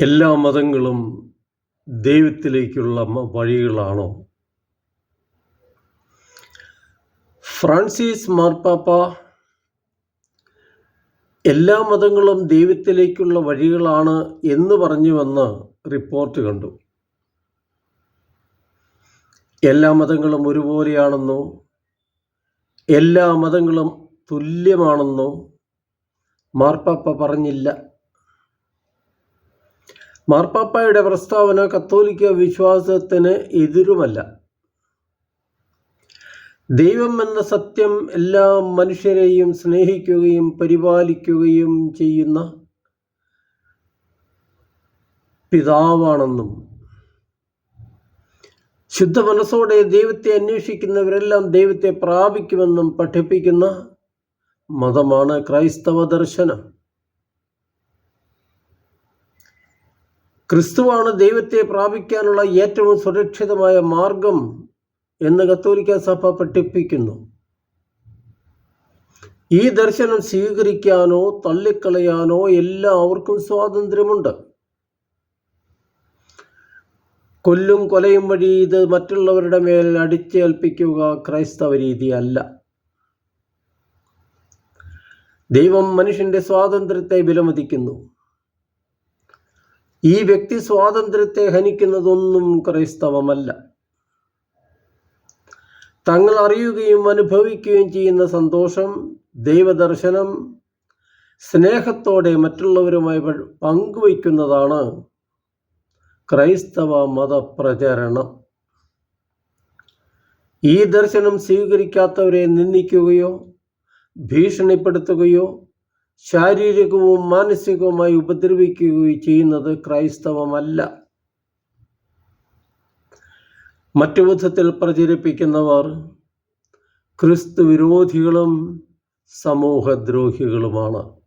എല്ലാ മതങ്ങളും ദൈവത്തിലേക്കുള്ള വഴികളാണോ? ഫ്രാൻസിസ് മാർപ്പാപ്പ എല്ലാ മതങ്ങളും ദൈവത്തിലേക്കുള്ള വഴികളാണ് എന്ന് പറഞ്ഞുവെന്ന് റിപ്പോർട്ട് കണ്ടു. എല്ലാ മതങ്ങളും ഒരുപോലെയാണെന്നോ എല്ലാ മതങ്ങളും തുല്യമാണെന്നോ മാർപ്പാപ്പ പറഞ്ഞില്ല. മാർപ്പാപ്പായുടെ പ്രസ്താവന കത്തോലിക്ക വിശ്വാസത്തിന് എതിരുമല്ല. ദൈവം എന്ന സത്യം എല്ലാ മനുഷ്യരെയും സ്നേഹിക്കുകയും പരിപാലിക്കുകയും ചെയ്യുന്ന പിതാവാണെന്നും ശുദ്ധ മനസ്സോടെ ദൈവത്തെ അന്വേഷിക്കുന്നവരെല്ലാം ദൈവത്തെ പ്രാപിക്കുമെന്നും പഠിപ്പിക്കുന്ന മതമാണ് ക്രൈസ്തവ ദർശനം. ക്രിസ്തുവാണ് ദൈവത്തെ പ്രാപിക്കാനുള്ള ഏറ്റവും സുരക്ഷിതമായ മാർഗം എന്ന് കത്തോലിക്ക സഭ പഠിപ്പിക്കുന്നു. ഈ ദർശനം സ്വീകരിക്കാനോ തള്ളിക്കളയാനോ എല്ലാവർക്കും സ്വാതന്ത്ര്യമുണ്ട്. കൊല്ലും കൊലയും വഴി ഇത് മറ്റുള്ളവരുടെ മേൽ അടിച്ചേൽപ്പിക്കുക ക്രൈസ്തവ രീതിയല്ല ദൈവം മനുഷ്യന്റെ സ്വാതന്ത്ര്യത്തെ വിലമതിക്കുന്നു. ഈ വ്യക്തി സ്വാതന്ത്ര്യത്തെ ഹനിക്കുന്നതൊന്നും ക്രൈസ്തവമല്ല. തങ്ങൾ അറിയുകയും അനുഭവിക്കുകയും ചെയ്യുന്ന സന്തോഷം ദൈവദർശനം സ്നേഹത്തോടെ മറ്റുള്ളവരുമായി പങ്കുവയ്ക്കുന്നതാണ് ക്രൈസ്തവ മതപ്രചരണം. ഈ ദർശനം സ്വീകരിക്കാത്തവരെ നിന്ദിക്കുകയോ ഭീഷണിപ്പെടുത്തുകയോ ശാരീരികവും മാനസികവുമായി ഉപദ്രവിക്കുകയും ചെയ്യുന്നത് ക്രൈസ്തവമല്ല. മറ്റു വിധത്തിൽ പ്രചരിപ്പിക്കുന്നവർ ക്രിസ്തു വിരോധികളും സമൂഹദ്രോഹികളുമാണ്.